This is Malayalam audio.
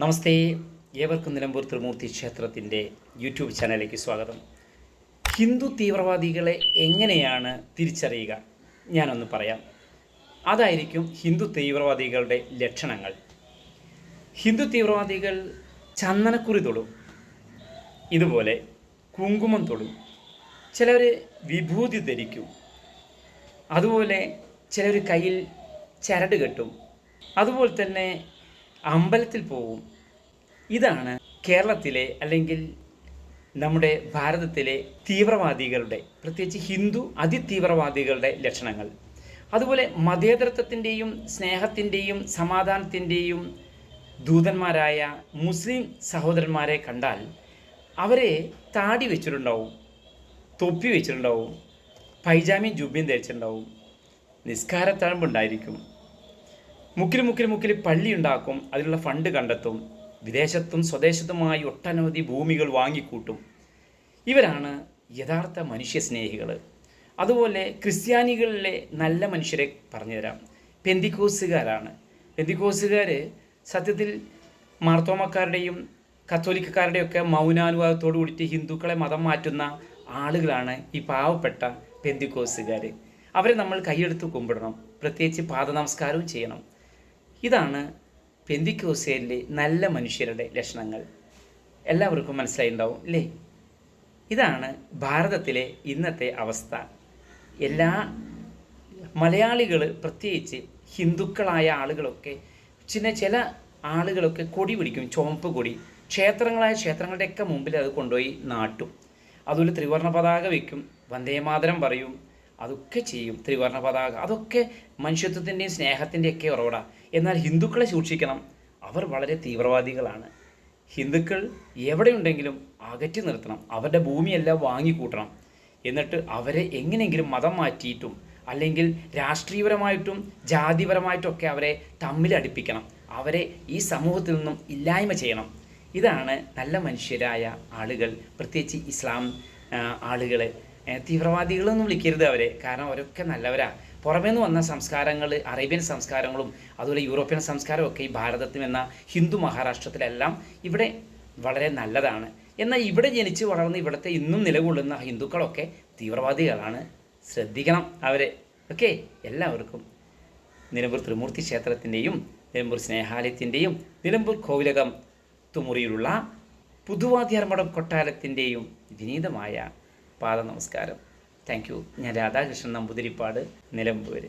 നമസ്തേ. ഏവർക്കും നിലമ്പൂർ ത്രിമൂർത്തി ക്ഷേത്രത്തിന്റെ യൂട്യൂബ് ചാനലിലേക്ക് സ്വാഗതം. ഹിന്ദു തീവ്രവാദികളെ എങ്ങനെയാണ് തിരിച്ചറിയുക? ഞാനൊന്ന് പറയാം. അതായിരിക്കും ഹിന്ദു തീവ്രവാദികളുടെ ലക്ഷണങ്ങൾ. ഹിന്ദു തീവ്രവാദികൾ ചന്ദനക്കുറി തൊടും. ഇതുപോലെ കുങ്കുമം തൊടും. ചിലർ വിഭൂതി ധരിക്കും. അതുപോലെ ചിലർ കയ്യിൽ ചരട് കെട്ടും. അതുപോലെ തന്നെ അമ്പലത്തിൽ പോവും. ഇതാണ് കേരളത്തിലെ അല്ലെങ്കിൽ നമ്മുടെ ഭാരതത്തിലെ തീവ്രവാദികളുടെ പ്രത്യേകിച്ച് ഹിന്ദു അതിതീവ്രവാദികളുടെ ലക്ഷണങ്ങൾ. അതുപോലെ മതേതരത്വത്തിന്റെയും സ്നേഹത്തിന്റെയും സമാധാനത്തിന്റെയും ദൂതന്മാരായ മുസ്ലിം സഹോദരന്മാരെ കണ്ടാൽ അവരെ താടി വെച്ചിട്ടുണ്ടാവും തൊപ്പി വെച്ചിട്ടുണ്ടാവും പൈജാമയും ജുബയും ധരിച്ചിട്ടുണ്ടാവും. നിസ്കാരത്തഴമ്പുണ്ടായിരിക്കും. മുക്കിൽ മുക്കിൽ മുക്കിൽ പള്ളി ഉണ്ടാക്കും അതിനുള്ള ഫണ്ട് കണ്ടെത്തും വിദേശത്തും സ്വദേശത്തുമായി ഒട്ടനവധി ഭൂമികൾ വാങ്ങിക്കൂട്ടും. ഇവരാണ് യഥാർത്ഥ മനുഷ്യസ്നേഹികൾ അതുപോലെ ക്രിസ്ത്യാനികളിലെ നല്ല മനുഷ്യരെ പറഞ്ഞുതരാം. പെന്തിക്കോസുകാരാണ്. പെന്തിക്കോസുകാർ സത്യത്തിൽ മാർത്തോമക്കാരുടെയും കത്തോലിക്കക്കാരുടെയൊക്കെ മൗനാനുവാദത്തോടു കൂടിയിട്ട് ഹിന്ദുക്കളെ മതം മാറ്റുന്ന ആളുകളാണ് ഈ പാവപ്പെട്ട പെന്തിക്കോസുകാർ അവരെ നമ്മൾ കൈയെടുത്ത് കുമ്പിടണം. പ്രത്യേകിച്ച് പാദനമസ്കാരവും ചെയ്യണം. ഇതാണ് പെന്തിക്കോസേലിലെ നല്ല മനുഷ്യരുടെ ലക്ഷണങ്ങൾ. എല്ലാവർക്കും മനസ്സിലായിണ്ടാവും അല്ലേ? ഇതാണ് ഭാരതത്തിലെ ഇന്നത്തെ അവസ്ഥ. എല്ലാ മലയാളികൾ പ്രത്യേകിച്ച് ഹിന്ദുക്കളായ ആളുകളൊക്കെ ചില ചില ആളുകളൊക്കെ കൊടി പിടിക്കും ചുവപ്പ് കൊടി. ക്ഷേത്രങ്ങളായ ക്ഷേത്രങ്ങളുടെയൊക്കെ മുമ്പിൽ അത് കൊണ്ടുപോയി നാട്ടും. അതുപോലെ ത്രിവർണ പതാക വയ്ക്കും വന്ദേമാതരം പറയും അതൊക്കെ ചെയ്യും. ത്രിവർണ പതാക. അതൊക്കെ മനുഷ്യത്വത്തിന്റെയും സ്നേഹത്തിന്റെയൊക്കെ ഉറവിട. എന്നാൽ ഹിന്ദുക്കളെ സൂക്ഷിക്കണം. അവർ വളരെ തീവ്രവാദികളാണ്. ഹിന്ദുക്കൾ എവിടെയുണ്ടെങ്കിലും അകറ്റി നിർത്തണം. അവരുടെ ഭൂമിയെല്ലാം വാങ്ങിക്കൂട്ടണം. എന്നിട്ട് അവരെ എങ്ങനെയെങ്കിലും മതം മാറ്റിയിട്ടും അല്ലെങ്കിൽ രാഷ്ട്രീയപരമായിട്ടും ജാതിപരമായിട്ടൊക്കെ അവരെ തമ്മിലടിപ്പിക്കണം. അവരെ ഈ സമൂഹത്തിൽ നിന്നും ഇല്ലായ്മ ചെയ്യണം. ഇതാണ് നല്ല മനുഷ്യരായ ആളുകൾ. പ്രത്യേകിച്ച് ഇസ്ലാം ആളുകൾ തീവ്രവാദികളൊന്നും വിളിക്കരുത് അവരെ. കാരണം അവരൊക്കെ നല്ലവരാ. പുറമേ നിന്ന് വന്ന സംസ്കാരങ്ങൾ അറേബ്യൻ സംസ്കാരങ്ങളും അതുപോലെ യൂറോപ്യൻ സംസ്കാരവും ഒക്കെ ഈ ഭാരതത്തിൽ എന്ന ഹിന്ദു മഹാരാഷ്ട്രത്തിലെല്ലാം ഇവിടെ വളരെ നല്ലതാണ്. എന്നാൽ ഇവിടെ ജനിച്ച് വളർന്ന് ഇവിടുത്തെ ഇന്നും നിലകൊള്ളുന്ന ഹിന്ദുക്കളൊക്കെ തീവ്രവാദികളാണ്. ശ്രദ്ധിക്കണം അവരെ. ഓക്കെ? എല്ലാവർക്കും നിലമ്പൂർ ത്രിമൂർത്തി ക്ഷേത്രത്തിന്റെയും നിലമ്പൂർ സ്നേഹാലയത്തിന്റെയും നിലമ്പൂർ കോവിലകം തുമുറിയിലുള്ള പുതുവാദ്യാർമഠം കൊട്ടാരത്തിന്റെയും വിനീതമായ പാദ നമസ്കാരം താങ്ക് യു ഞാൻ രാധാകൃഷ്ണൻ നമ്പൂതിരിപ്പാട് നിലമ്പൂർ